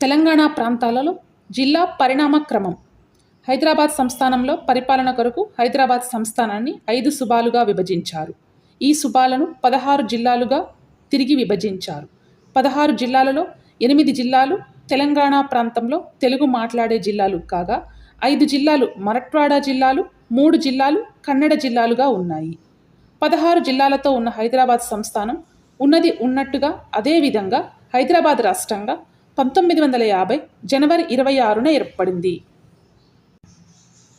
తెలంగాణ ప్రాంతాలలో జిల్లా పరిణామ క్రమం హైదరాబాద్ సంస్థానంలో పరిపాలన కొరకు హైదరాబాద్ సంస్థానాన్ని ఐదు సుబాలుగా విభజించారు. ఈ సుబాలను పదహారు జిల్లాలుగా తిరిగి విభజించారు. పదహారు జిల్లాలలో ఎనిమిది జిల్లాలు తెలంగాణ ప్రాంతంలో తెలుగు మాట్లాడే జిల్లాలు కాగా ఐదు జిల్లాలు మరట్వాడా జిల్లాలు మూడు జిల్లాలు కన్నడ జిల్లాలుగా ఉన్నాయి. పదహారు జిల్లాలతో ఉన్న హైదరాబాద్ సంస్థానం ఉన్నది ఉన్నట్టుగా అదే విధంగా హైదరాబాద్ రాష్ట్రంగా పంతొమ్మిది వందల యాభై జనవరి ఇరవై ఆరున ఏర్పడింది.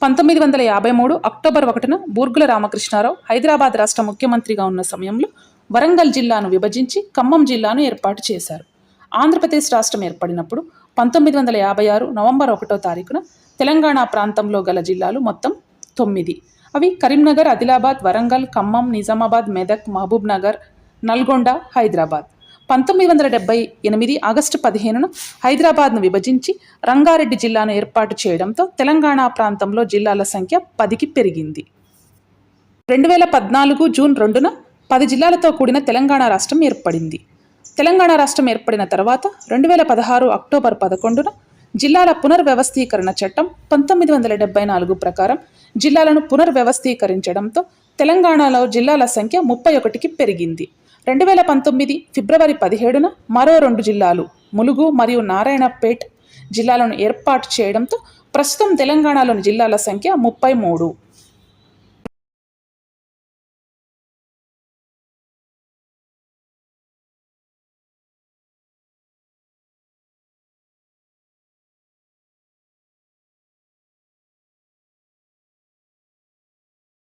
పంతొమ్మిది వందల యాభై మూడు అక్టోబర్ ఒకటిన బూర్గుల రామకృష్ణారావు హైదరాబాద్ రాష్ట్ర ముఖ్యమంత్రిగా ఉన్న సమయంలో వరంగల్ జిల్లాను విభజించి ఖమ్మం జిల్లాను ఏర్పాటు చేశారు. ఆంధ్రప్రదేశ్ రాష్ట్రం ఏర్పడినప్పుడు పంతొమ్మిది వందల యాభై ఆరు నవంబర్ ఒకటో తారీఖున తెలంగాణ ప్రాంతంలో గల జిల్లాలు మొత్తం తొమ్మిది. అవి కరీంనగర్ ఆదిలాబాద్ వరంగల్ ఖమ్మం నిజామాబాద్ మెదక్ మహబూబ్ నగర్ నల్గొండ హైదరాబాద్. పంతొమ్మిది వందల డెబ్బై ఎనిమిది ఆగస్టు పదిహేనున హైదరాబాద్ను విభజించి రంగారెడ్డి జిల్లాను ఏర్పాటు చేయడంతో తెలంగాణ ప్రాంతంలో జిల్లాల సంఖ్య పదికి పెరిగింది. రెండు వేల పద్నాలుగు జూన్ రెండున పది జిల్లాలతో కూడిన తెలంగాణ రాష్ట్రం ఏర్పడింది. తెలంగాణ రాష్ట్రం ఏర్పడిన తర్వాత రెండు వేల పదహారు అక్టోబర్ పదకొండున జిల్లాల పునర్వ్యవస్థీకరణ చట్టం పంతొమ్మిది వందల డెబ్బై నాలుగు ప్రకారం జిల్లాలను పునర్వ్యవస్థీకరించడంతో తెలంగాణలో జిల్లాల సంఖ్య ముప్పై ఒకటికి పెరిగింది. రెండు వేల పంతొమ్మిది ఫిబ్రవరి పదిహేడున మరో రెండు జిల్లాలు ములుగు మరియు నారాయణపేట్ జిల్లాలను ఏర్పాటు చేయడంతో ప్రస్తుతం తెలంగాణలోని జిల్లాల సంఖ్య ముప్పై మూడు.